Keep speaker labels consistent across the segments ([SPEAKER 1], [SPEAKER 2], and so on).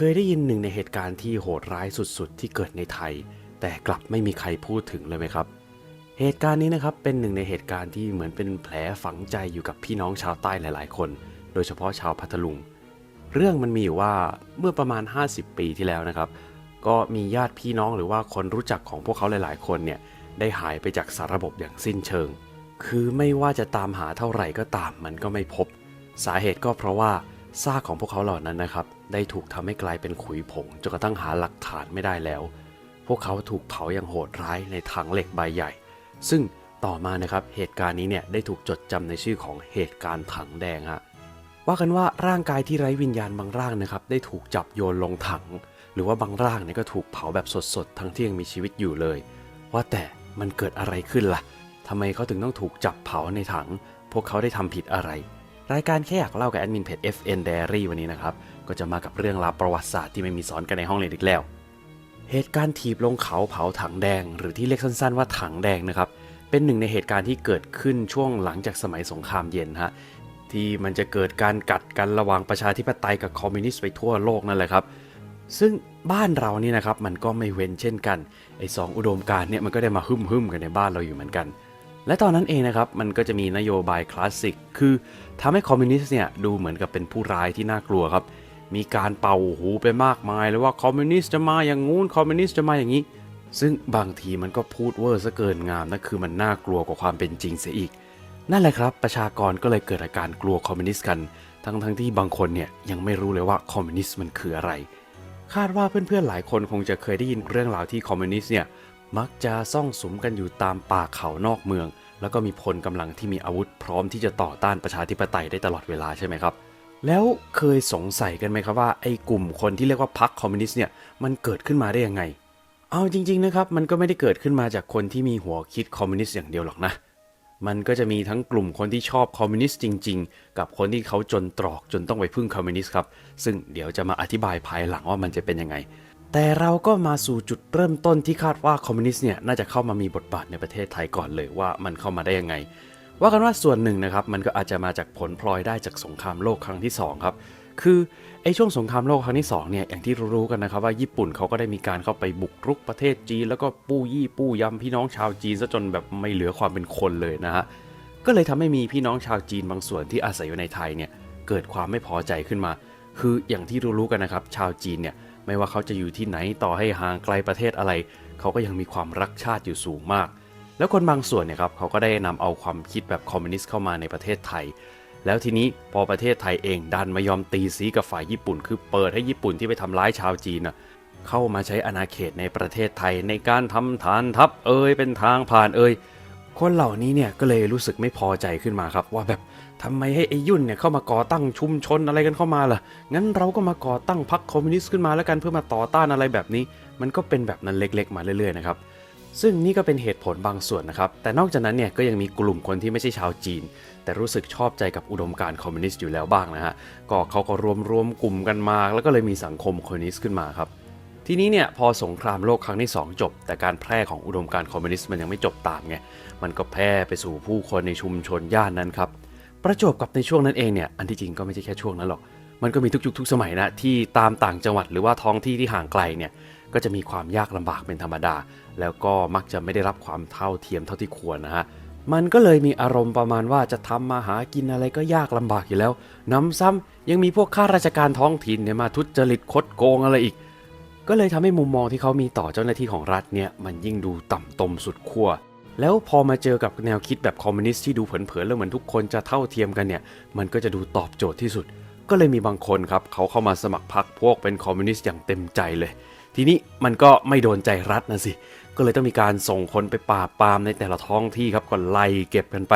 [SPEAKER 1] เคยได้ยินหนึ่งในเหตุการณ์ที่โหดร้ายสุดๆ ที่เกิดในไทย แต่กลับไม่มีใครพูดถึงเลยไหมครับ เหตุการณ์นี้นะครับเป็นหนึ่งในเหตุการณ์ที่เหมือนเป็นแผลฝังใจอยู่กับพี่น้องชาวใต้หลายๆ คน โดยเฉพาะชาวพัทลุง เรื่องมันมีอยู่ว่าเมื่อประมาณ 50 ปีที่แล้วนะครับ ก็มีญาติพี่น้องหรือว่าคนรู้จักของพวกเขาหลาย ๆ คนเนี่ยได้หายไปจากสารระบบอย่างสิ้นเชิง คือไม่ว่าจะตามหาเท่าไหร่ก็ตามมันก็ไม่พบ สาเหตุก็เพราะว่าซากของพวกเขาเหล่านั้นนะครับ ได้ถูกทำให้กลายเป็นขุยผงจนกระทั่งหาหลักฐานไม่ได้แล้ว พวกเขาถูกเผาอย่างโหดร้ายในถังเหล็กใบใหญ่ ซึ่งต่อมานะครับเหตุการณ์นี้เนี่ยได้ถูกจดจำในชื่อของเหตุการณ์ถังแดงฮะว่ากันว่าร่างกายที่ไร้วิญญาณบางร่างนะครับได้ถูกจับโยนลงถัง หรือว่าบางร่างเนี่ยก็ถูกเผาแบบสดๆ ทั้งที่ยังมีชีวิตอยู่เลย ว่าแต่มันเกิดอะไรขึ้นล่ะทำไมเขาถึงต้องถูกจับเผาในถัง พวกเขาได้ทำผิดอะไร รายการแค่อยากเล่ากับแอดมินเพจ FN Diary วันนี้นะครับ ก็จะมากับเรื่องราวประวัติศาสตร์ที่ไม่มีสอนกันในห้องเรียนอีกแล้ว เหตุการณ์ถีบลงเขาเผาถังแดง หรือที่เรียกสั้นๆว่าถังแดงนะครับ เป็นหนึ่งในเหตุการณ์ที่เกิดขึ้นช่วงหลังจากสมัยสงครามเย็นฮะที่มันจะเกิดการกัดกันระหว่างประชาธิปไตยกับคอมมิวนิสต์ไปทั่วโลกนั่นแหละครับ ซึ่งบ้านเรานี่นะครับมันก็ไม่เว้นเช่นกันไอ้สองอุดมการณ์เนี่ยมันก็ได้มาหึ่มหึมๆกันในบ้านเราอยู่เหมือนกัน และตอนนั้นเองนะครับมันก็จะมีนโยบายคลาสสิกคือทำให้คอมมิวนิสต์เนี่ยดูเหมือนกับเป็นผู้ร้ายที่น่ากลัวครับ มีการเป่าหูไปมากมายเลยว่าคอมมิวนิสต์จะมาอย่างงู้นคอมมิวนิสต์จะมาอย่างนี้ ซึ่งบางทีมันก็พูดเวอร์ซะเกินงามนะคือมันน่ากลัวกว่าความเป็นจริงเสียอีก นั่นแหละครับ ประชากรก็เลยเกิดอาการกลัวคอมมิวนิสต์กัน ทั้งทั้งที่บางคนเนี่ยยังไม่รู้เลยว่าคอมมิวนิสต์มันคืออะไร คาดว่าเพื่อนๆหลายคนคงจะเคยได้ยินเรื่องราวที่คอมมิวนิสต์เนี่ยมักจะซ่องสุมกันอยู่ตามป่าเขานอกเมือง แล้วก็มีพลกำลังที่มีอาวุธพร้อมที่จะต่อต้านประชาธิปไตยได้ตลอดเวลาใช่ไหมครับ แล้วเคยสงสัยกันไหมครับว่าไอ้กลุ่มคนที่เรียกว่าพรรคคอมมิวนิสต์เนี่ยมันเกิดขึ้นมาได้ยังไง เอาจริง ๆนะครับ มันก็ไม่ได้เกิดขึ้นมาจากคนที่มีหัวคิดคอมมิวนิสต์อย่างเดียวหรอกนะ มันก็จะมีทั้งกลุ่มคนที่ชอบคอมมิวนิสต์จริง ๆ กับคนที่เขาจนตรอกจนต้องไปพึ่งคอมมิวนิสต์ครับ ซึ่งเดี๋ยวจะมาอธิบายภายหลังว่ามันจะเป็นยังไง แต่เราก็มาสู่จุดเริ่มต้นที่คาดว่าคอมมิวนิสต์เนี่ยน่าจะเข้ามามีบทบาทในประเทศไทยก่อนเลยว่ามันเข้ามาได้ยังไง ว่ากันว่าส่วนหนึ่งนะครับมันก็อาจจะมาจากผลพลอยได้จากสงครามโลกครั้งที่สองครับคือไอ้ช่วงสงครามโลกครั้งที่สองเนี่ยอย่างที่รู้กันนะครับว่าญี่ปุ่นเขาก็ได้มีการเข้าไปบุกรุกประเทศจีน แล้วก็ปู้ยี่ปู้ยำพี่น้องชาวจีนซะจนแบบไม่เหลือความเป็นคนเลยนะฮะก็เลยทำให้มีพี่น้องชาวจีนบางส่วนที่อาศัยอยู่ในไทยเนี่ยเกิดความไม่พอใจขึ้นมา คืออย่างที่รู้ๆกันนะครับ ชาวจีนเนี่ยไม่ว่าเขาจะอยู่ที่ไหนต่อให้ห่างไกลประเทศอะไร เขาก็ยังมีความรักชาติอยู่สูงมาก แล้วคนบางส่วนเนี่ยครับเขาก็ได้นำเอาความคิดแบบคอมมิวนิสต์เข้ามาในประเทศไทย แล้วทีนี้พอประเทศไทยเองดันมายอมตีซีกับฝ่ายญี่ปุ่น คือเปิดให้ญี่ปุ่นที่ไปทำร้ายชาวจีนน่ะเข้ามาใช้อาณาเขตในประเทศไทยในการทำฐานทัพเอ่ยเป็นทางผ่านเอ่ยคนเหล่านี้เนี่ยก็เลยรู้สึกไม่พอใจขึ้นมาครับ ว่าแบบทำไมให้ไอ้ยุ่นเนี่ยเข้ามาก่อตั้งชุมชนอะไรกันเข้ามาล่ะ งั้นเราก็มาก่อตั้งพรรคคอมมิวนิสต์ขึ้นมาแล้วกันเพื่อมาต่อต้านอะไรแบบนี้ มันก็เป็นแบบนั้นเล็กๆ มาเรื่อยๆนะครับ ซึ่งนี่ก็เป็นเหตุผลบางส่วนนะครับ แต่นอกจากนั้นเนี่ยก็ยังมีกลุ่มคนที่ไม่ใช่ชาวจีน แต่รู้สึกชอบใจกับอุดมการคอมมิวนิสต์อยู่แล้วบ้างนะฮะ ก็เขาก็รวมรวมกลุ่มกันมา แล้วก็เลยมีสังคมคอมมิวนิสต์ขึ้นมาครับ ทีนี้เนี่ยพอสงครามโลกครั้งที่ 2 จบ แต่การแพร่ของอุดมการคอมมิวนิสต์มันยังไม่จบตามไง มันก็แพร่ไปสู่ผู้คนในชุมชนย่านนั้นครับ ประจบกับในช่วงนั้นเองเนี่ย อันที่จริงก็ไม่ใช่แค่ช่วงนั้นหรอก มันก็มีทุกยุคทุกสมัยนะที่ตามต่างจังหวัดหรือว่าท้องที่ที่ห่างไกลเนี่ย ก็จะมีความยากลำบากเป็นธรรมดา แล้วก็มักจะไม่ได้รับความเท่าเทียมเท่าที่ควรนะฮะมันก็เลยมีอารมณ์ประมาณว่าจะทำมาหากินอะไรก็ยากลำบากอยู่แล้วน้ำซ้ำยังมีพวกข้าราชการท้องถิ่นเนี่ยมาทุจริตคดโกงอะไรอีก ก็เลยทำให้มุมมองที่เขามีต่อเจ้าหน้าที่ของรัฐเนี่ยมันยิ่งดูต่ำตมสุดขั้วแล้วพอมาเจอกับแนวคิดแบบคอมมิวนิสต์ที่ดูเผินๆแล้วเหมือนทุกคนจะเท่าเทียมกันเนี่ย มันก็จะดูตอบโจทย์ที่สุด ก็เลยมีบางคนครับเขาเข้ามาสมัครพรรคพวกเป็นคอมมิวนิสต์อย่างเต็มใจเลย ทีนี้มันก็ไม่โดนใจรัฐนะสิ ก็เลยต้องมีการส่งคนไปปราบปรามในแต่ละท้องที่ครับก็ไล่เก็บกันไป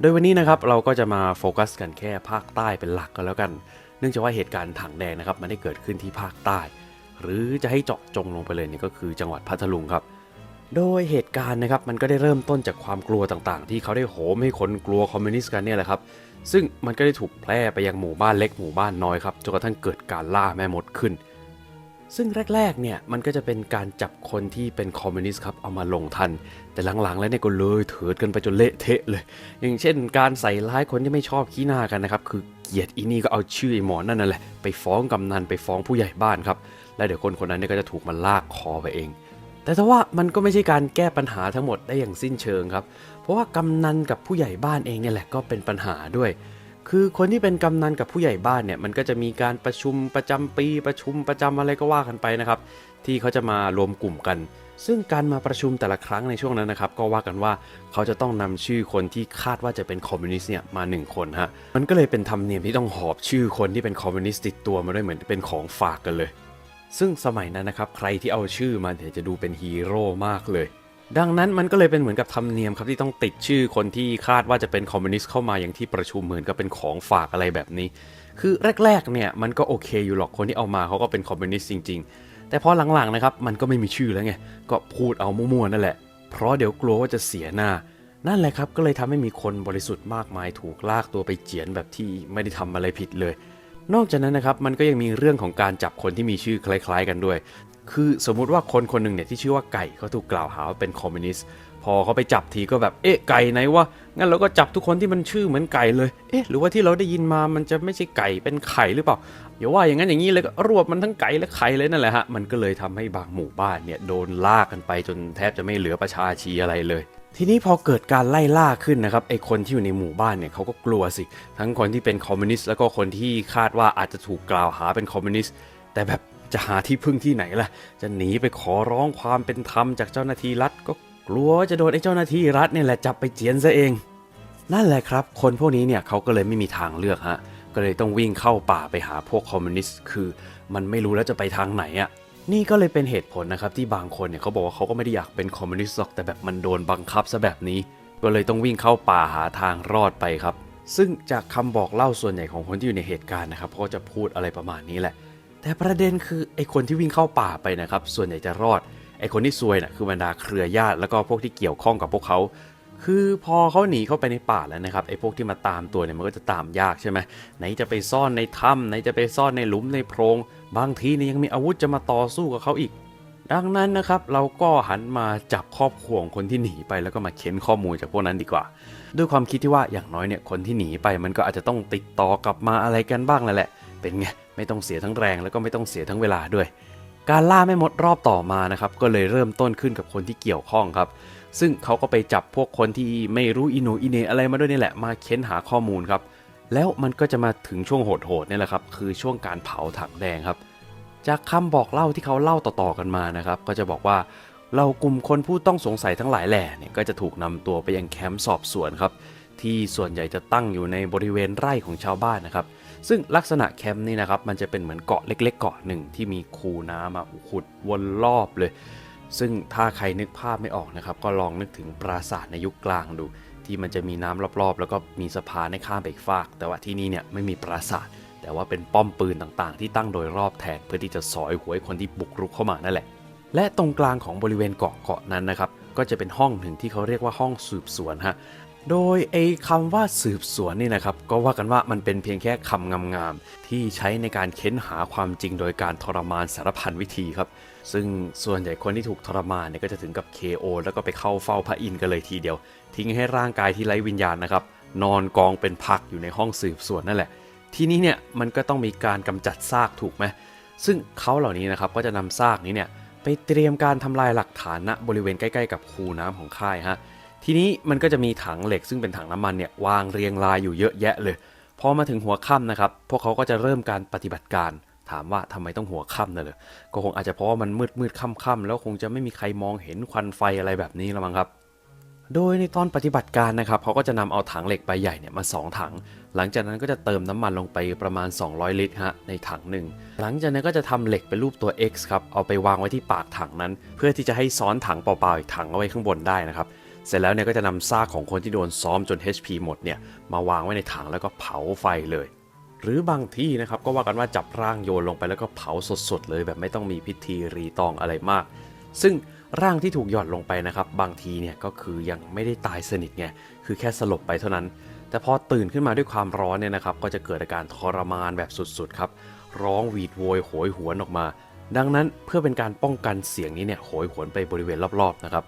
[SPEAKER 1] โดยวันนี้นะครับเราก็จะมาโฟกัสกันแค่ภาคใต้เป็นหลักก็แล้วกัน เนื่องจากว่าเหตุการณ์ถังแดงนะครับมันได้เกิดขึ้นที่ภาคใต้ หรือจะให้เจาะจงลงไปเลยเนี่ยก็คือจังหวัดพัทลุงครับ โดยเหตุการณ์นะครับมันก็ได้เริ่มต้นจากความกลัวต่างๆ ที่เขาได้โหมให้คนกลัวคอมมิวนิสต์กันเนี่ยแหละครับ ซึ่งมันก็ได้ถูกแพร่ไปยังหมู่บ้านเล็กหมู่บ้านน้อยครับจนกระทั่งเกิดการล่าแม่มดขึ้น ซึ่งแรกๆเนี่ยมันก็จะเป็นการจับคนที่เป็นคอมมิวนิสต์ครับเอามาลงทัน แต่หลังๆแล้วเนี่ยก็เลยเถิดกันไปจนเละเทะเลย อย่างเช่น การใส่ร้ายคนที่ไม่ชอบขี้หน้ากันนะครับคือเกียดอีนี่ก็เอาชื่อไอ้หมอนั่นนั่นแหละไปฟ้องกำนันไปฟ้องผู้ใหญ่บ้านครับแล้วเดี๋ยวคนคนนั้นเนี่ยก็จะถูกมันลากคอไปเอง แต่ถ้าว่ามันก็ไม่ใช่การแก้ปัญหาทั้งหมดได้อย่างสิ้นเชิงครับเพราะว่ากำนันกับผู้ใหญ่บ้านเองเนี่ยแหละก็เป็นปัญหาด้วย คือคนที่เป็นกำนันกับผู้ใหญ่บ้านเนี่ยมันก็จะมีการประชุมประจำปีประชุมประจำอะไรก็ว่ากันไปนะครับ ที่เขาจะมารวมกลุ่มกัน ซึ่งการมาประชุมแต่ละครั้งในช่วงนั้นนะครับ ก็ว่ากันว่าเขาจะต้องนำชื่อคนที่คาดว่าจะเป็นคอมมิวนิสต์เนี่ยมาหนึ่งคนฮะมันก็เลยเป็นธรรมเนียมที่ต้องหอบชื่อคนที่เป็นคอมมิวนิสต์ติดตัวมาด้วยเหมือนเป็นของฝากกันเลย ซึ่งสมัยนั้นนะครับใครที่เอาชื่อมาเนี่ยจะดูเป็นฮีโร่มากเลย ดังนั้นมันก็เลยเป็นเหมือนกับธรรมเนียมครับที่ต้องติดชื่อคนที่คาดว่าจะเป็นคอมมิวนิสต์เข้ามาอย่างที่ประชุมเหมือนกับเป็นของฝากอะไรแบบนี้ คือแรกๆเนี่ยมันก็โอเคอยู่หรอกคนที่เอามาเขาก็เป็นคอมมิวนิสต์จริง ๆ แต่พอหลังๆนะครับมันก็ไม่มีชื่อแล้วไงก็พูดเอามั่วๆนั่นแหละ เพราะเดี๋ยวกลัวว่าจะเสียหน้า นั่นแหละครับก็เลยทำให้มีคนบริสุทธิ์มากมายถูกลากตัวไปเจียนแบบที่ไม่ได้ทำอะไรผิดเลยนอกจากนั้นนะครับมันก็ยังมีเรื่องของการจับคนที่มีชื่อคล้าย ๆ กันด้วย คือสมมุติว่าคนคนหนึ่งเนี่ยที่ชื่อว่าไก่เขาถูกกล่าวหาว่าเป็นคอมมิวนิสต์พอเขาไปจับทีก็แบบเอ๊ะไก่ไหนวะงั้นเราก็จับทุกคนที่มันชื่อเหมือนไก่เลย เอ๊ะหรือว่าที่เราได้ยินมามันจะไม่ใช่ไก่เป็นไข่หรือเปล่าอย่าว่าอย่างนั้นอย่างนี้เลยก็รวบมันทั้งไก่และไข่เลยนั่นแหละฮะมันก็เลยทำให้บางหมู่บ้านเนี่ยโดนลากกันไปจนแทบจะไม่เหลือประชาชีอะไรเลยทีนี้พอเกิดการไล่ล่าขึ้นนะครับไอคนที่อยู่ในหมู่บ้านเนี่ยเขาก็กลัวสิ ทั้งคนที่เป็นคอมมิวนิสต์แล้วก็คนที่คาดว่าอาจจะถูกกล่าวหาเป็นคอมมิวนิสต์แต่แบบ จะหาที่พึ่งที่ไหนล่ะ จะหนีไปขอร้องความเป็นธรรมจากเจ้าหน้าที่รัฐ ก็กลัวว่าจะโดนไอ้เจ้าหน้าที่รัฐเนี่ยแหละจับไปเจียนซะเอง นั่นแหละครับ คนพวกนี้เนี่ยเขาก็เลยไม่มีทางเลือกฮะ ก็เลยต้องวิ่งเข้าป่าไปหาพวกคอมมิวนิสต์ คือมันไม่รู้แล้วจะไปทางไหนอะ่ะ นี่ก็เลยเป็นเหตุผลนะครับที่บางคนเนี่ยเขาบอกว่าเขาก็ไม่ได้อยากเป็นคอมมิวนิสต์หรอก แต่แบบมันโดนบังคับซะแบบนี้ ก็เลยต้องวิ่งเข้าป่าหาทางรอดไปครับ ซึ่งจากคำบอกเล่าส่วนใหญ่ของคนที่อยู่ในเหตุการณ์นะครับเขาก็จะพูดอะไรประมาณนี้แหละ แต่ประเด็นคือไอคนที่วิ่งเข้าป่าไปนะครับ ส่วนใหญ่จะรอด ไอคนที่ซวยน่ะคือบรรดาเครือญาติแล้วก็พวกที่เกี่ยวข้องกับพวกเขา คือพอเขาหนีเข้าไปในป่าแล้วนะครับไอพวกที่มาตามตัวเนี่ยมันก็จะตามยากใช่ไหมไหนจะไปซ่อนในถ้ำไหนจะไปซ่อนในหลุมในโพรงบางทีเนี่ยยังมีอาวุธจะมาต่อสู้กับเขาอีก ดังนั้นนะครับเราก็หันมาจับครอบครัวของคนที่หนีไปแล้วก็มาเค้นข้อมูลจากพวกนั้นดีกว่า ด้วยความคิดที่ว่าอย่างน้อยเนี่ยคนที่หนีไปมันก็อาจจะต้องติดต่อกลับมาอะไรกันบ้างแหละ เป็นไงไม่ต้องเสียทั้งแรงแล้วก็ไม่ต้องเสียทั้งเวลาด้วย การล่าแม่มดรอบต่อมานะครับก็เลยเริ่มต้นขึ้นกับคนที่เกี่ยวข้องครับ ซึ่งเขาก็ไปจับพวกคนที่ไม่รู้อิโหนอินเนอะไรมาด้วยนี่แหละมาเค้นหาข้อมูลครับแล้วมันก็จะมาถึงช่วงโหดๆนี่แหละครับคือช่วงการเผาถังแดงครับ จากคำบอกเล่าที่เขาเล่าต่อๆกันมานะครับก็จะบอกว่าเรากลุ่มคนผู้ต้องสงสัยทั้งหลายแหล่เนี่ยก็จะถูกนำตัวไปยังแคมป์สอบสวนครับที่ส่วนใหญ่จะตั้งอยู่ในบริเวณไร่ของชาวบ้านนะครับ ซึ่งลักษณะแคมป์นี่นะครับมันจะเป็นเหมือนเกาะเล็ก ๆ เกาะหนึ่งที่มีคูน้ำอะขุดวนรอบเลย ซึ่งถ้าใครนึกภาพไม่ออกนะครับ ก็ลองนึกถึงปราสาทในยุคกลางดู ที่มันจะมีน้ำรอบๆ แล้วก็มีสะพานให้ข้ามไปอีกฟาก แต่ว่าที่นี่เนี่ยไม่มีปราสาท แต่ว่าเป็นป้อมปืนต่างๆ ที่ตั้งโดยรอบแทนเพื่อที่จะสอยหวยคนที่บุกรุกเข้ามานั่นแหละ และตรงกลางของบริเวณเกาะเกาะนั้นนะครับก็จะเป็นห้องหนึ่งที่เขาเรียกว่าห้องสืบสวนฮะ โดยไอ้คำว่าสืบสวนนี่นะครับ ก็ว่ากันว่ามันเป็นเพียงแค่คำงามๆที่ใช้ในการเค้นหาความจริงโดยการทรมานสารพันวิธีครับ ซึ่งส่วนใหญ่คนที่ถูกทรมานเนี่ยก็จะถึงกับ KO แล้วก็ไปเข้าเฝ้าพระอินทร์กันเลยทีเดียว ทิ้งให้ร่างกายที่ไร้วิญญาณนะครับ นอนกองเป็นพักอยู่ในห้องสืบสวนนั่นแหละ ทีนี้เนี่ยมันก็ต้องมีการกำจัดซากถูกไหมซึ่งเขาเหล่านี้นะครับก็จะนำซากนี้เนี่ยไปเตรียมการทำลายหลักฐานณบริเวณใกล้ ๆ กับคูน้ำของค่ายฮะ ทีนี้มันก็จะมีถังเหล็กซึ่งเป็นถังน้ำมันเนี่ยวางเรียงรายอยู่เยอะแยะเลย พอมาถึงหัวค่ำนะครับ พวกเขาก็จะเริ่มการปฏิบัติการ ถามว่าทำไมต้องหัวค่ำน่ะเลยก็คงอาจจะเพราะว่ามันมืดมืดค่ำค่ำแล้วคงจะไม่มีใครมองเห็นควันไฟอะไรแบบนี้แล้วมั้งครับ โดยในตอนปฏิบัติการนะครับเขาก็จะนำเอาถังเหล็กใบใหญ่เนี่ยมา 2 ถัง หลังจากนั้นก็จะเติมน้ำมันลงไปประมาณ 200 ลิตรฮะในถังหนึ่งหลังจากนั้นก็จะทำเหล็กเป็นรูปตัว X ครับเอาไปวางไว้ที่ปากถังนั้น เพื่อที่จะให้ซ้อนถังเปล่าๆอีกถังเอาไว้ข้างบนได้นะครับ เสร็จแล้วเนี่ยก็จะนำซากของคนที่โดนซ้อมจน HP หมดเนี่ยมาวางไว้ในถังแล้วก็เผาไฟเลย หรือบางที่นะครับก็ว่ากันว่าจับร่างโยนลงไปแล้วก็เผาสดๆเลยแบบไม่ต้องมีพิธีรีตองอะไรมาก ซึ่งร่างที่ถูกหย่อนลงไปนะครับบางทีเนี่ยก็คือยังไม่ได้ตายสนิทไงคือแค่สลบไปเท่านั้น แต่พอตื่นขึ้นมาด้วยความร้อนเนี่ยนะครับก็จะเกิดอาการทรมานแบบสุดๆครับร้องหวีดโวยโหยหวนออกมา ดังนั้นเพื่อเป็นการป้องกันเสียงนี้เนี่ยโหยหวนไปบริเวณรอบๆนะครับ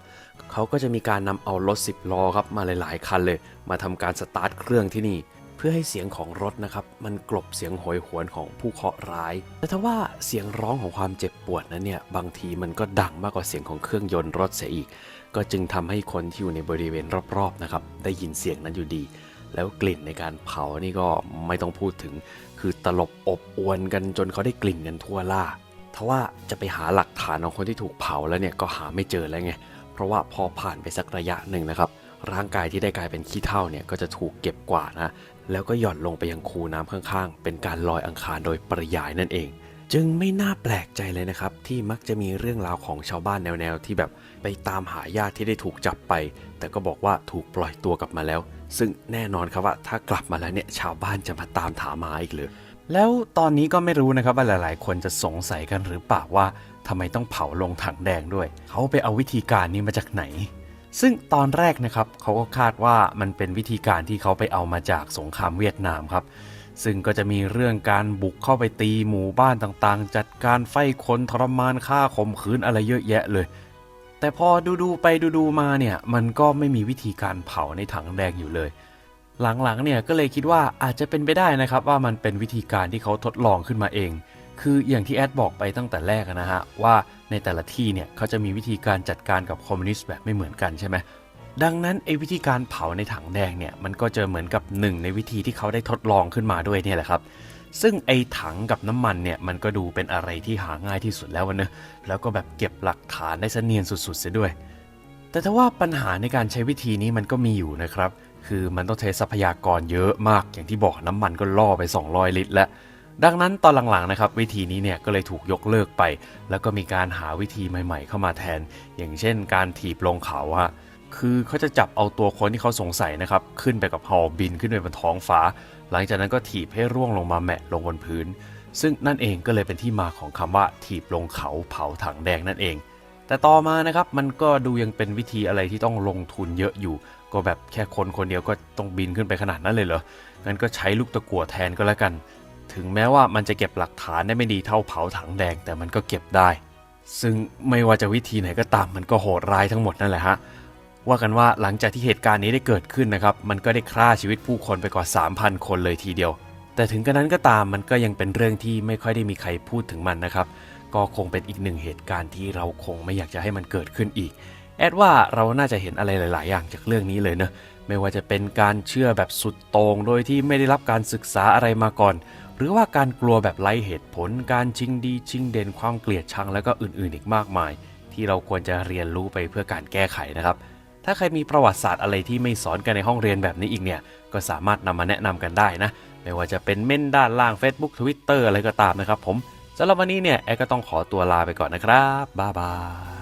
[SPEAKER 1] เขาก็จะมีการนำเอารถ 10ล้อครับมาหลาย ๆ คันเลย มาทำการสตาร์ทเครื่องที่นี่ เพื่อให้เสียงของรถนะครับมันกลบเสียงโหยหวนของผู้เคราะห์ร้าย แต่ถ้าว่าเสียงร้องของความเจ็บปวดนั้นเนี่ยบางทีมันก็ดังมากกว่าเสียงของเครื่องยนต์รถเสียอีก ก็จึงทำให้คนที่อยู่ในบริเวณรอบๆนะครับได้ยินเสียงนั้นอยู่ดีแล้วกลิ่นในการเผานี่ก็ไม่ต้องพูดถึง คือตลบอบอวนกันจนเขาได้กลิ่นกันทั่วล่า ทว่าจะไปหาหลักฐานของคนที่ถูกเผาแล้วเนี่ยก็หาไม่เจอแล้วไง เพราะว่าพอผ่านไปสักระยะหนึ่งนะครับ ร่างกายที่ได้กลายเป็นขี้เถ้าเนี่ยก็จะถูกเก็บกวาดนะแล้วก็หย่อนลงไปยังคูน้ำข้างๆ เป็นการลอยอังคารโดยปริยายนั่นเอง จึงไม่น่าแปลกใจเลยนะครับ ที่มักจะมีเรื่องราวของชาวบ้านแนวๆ ที่แบบไปตามหาญาติที่ได้ถูกจับไป แต่ก็บอกว่าถูกปล่อยตัวกลับมาแล้ว ซึ่งแน่นอนครับว่าถ้ากลับมาแล้วเนี่ยชาวบ้านจะมาตามถามหาอีกเลย
[SPEAKER 2] แล้วตอนนี้ก็ไม่รู้นะครับว่าหลาย ๆ คนจะสงสัยกันหรือเปล่าว่าทำไมต้องเผาลงถังแดงด้วย เขาไปเอาวิธีการนี้มาจากไหน ซึ่งตอนแรกนะครับเขาก็คาดว่ามันเป็นวิธีการที่เขาไปเอามาจากสงครามเวียดนามครับ ซึ่งก็จะมีเรื่องการบุกเข้าไปตีหมู่บ้านต่างๆ จัดการไฟคนทรมานฆ่าข่มขืนอะไรเยอะแยะเลย แต่พอดูๆไปดูๆมาเนี่ยมันก็ไม่มีวิธีการเผาในถังแดงอยู่เลย หลังๆเนี่ยก็เลยคิดว่าอาจจะเป็นไปได้นะครับว่ามันเป็นวิธีการที่เขาทดลองขึ้นมาเอง คืออย่างที่แอดบอกไปตั้งแต่แรกนะฮะว่าในแต่ละที่เนี่ยเขาจะมีวิธีการจัดการกับคอมมิวนิสต์แบบไม่เหมือนกันใช่ไหมดังนั้นไอ้วิธีการเผาในถังแดงเนี่ยมันก็จะเหมือนกับหนึ่งในวิธีที่เขาได้ทดลองขึ้นมาด้วยเนี่ยแหละครับ ซึ่งไอ้ถังกับน้ำมันเนี่ยมันก็ดูเป็นอะไรที่หาง่ายที่สุดแล้วนะแล้วก็แบบเก็บหลักฐานได้เสนียนสุดๆเสียด้วย แต่ถ้าว่าปัญหาในการใช้วิธีนี้มันก็มีอยู่นะครับ คือมันต้องใช้ทรัพยากรเยอะมากอย่างที่บอกน้ำมันก็ล่อไป 200 ลิตรแล้วดังนั้นตอนหลังๆนะครับวิธีนี้เนี่ยก็เลยถูกยกเลิกไป แล้วก็มีการหาวิธีใหม่ ๆ เข้ามาแทน อย่างเช่น การถีบลงเขาฮะคือเขาจะจับเอาตัวคนที่เขาสงสัยนะครับขึ้นไปกับหอบินขึ้นไปบนท้องฟ้า หลังจากนั้นก็ถีบให้ร่วงลงมาแมะลงบนพื้น ซึ่งนั่นเองก็เลยเป็นที่มาของคำว่าถีบลงเขาเผาถังแดงนั่นเอง แต่ต่อมานะครับมันก็ดูยังเป็นวิธีอะไรที่ต้องลงทุนเยอะอยู่ ก็แบบแค่คนคนเดียวก็ต้องบินขึ้นไปขนาดนั้นเลยเหรองั้นก็ใช้ลูกตะกั่วแทนก็แล้วกัน ถึงแม้ว่ามันจะเก็บหลักฐานได้ไม่ดีเท่าเผาถังแดงแต่มันก็เก็บได้ ซึ่งไม่ว่าจะวิธีไหนก็ตามมันก็โหดร้ายทั้งหมดนั่นแหละฮะว่ากันว่าหลังจากที่เหตุการณ์นี้ได้เกิดขึ้นนะครับ มันก็ได้ฆ่าชีวิตผู้คนไปกว่า 3,000 คนเลยทีเดียว แต่ถึงกระนั้นก็ตามมันก็ยังเป็นเรื่องที่ไม่ค่อยได้มีใครพูดถึงมันนะครับ ก็คงเป็นอีกหนึ่งเหตุการณ์ที่เราคงไม่อยากจะให้มันเกิดขึ้นอีก แอดว่าเราน่าจะเห็นอะไรหลาย ๆ อย่างจากเรื่องนี้เลยเนอะไม่ว่าจะเป็นการเชื่อแบบสุดโต่งโดยที่ไม่ได้รับการศึกษาอะไรมาก่อน หรือว่าการกลัวแบบไร้เหตุผล การชิงดีชิงเด่นความเกลียดชังแล้วก็อื่น ๆ อีกมากมาย ที่เราควรจะเรียนรู้ไปเพื่อการแก้ไขนะครับถ้าใครมีประวัติศาสตร์อะไรที่ไม่สอนกันในห้องเรียนแบบนี้อีกเนี่ย ก็สามารถนำมาแนะนำกันได้นะ ไม่ว่าจะเป็นเม่นด้านล่าง Facebook Twitter อะไรก็ตามนะครับผม สำหรับวันนี้เนี่ยแอดก็ต้องขอตัวลาไปก่อนนะครับบ๊ายบาย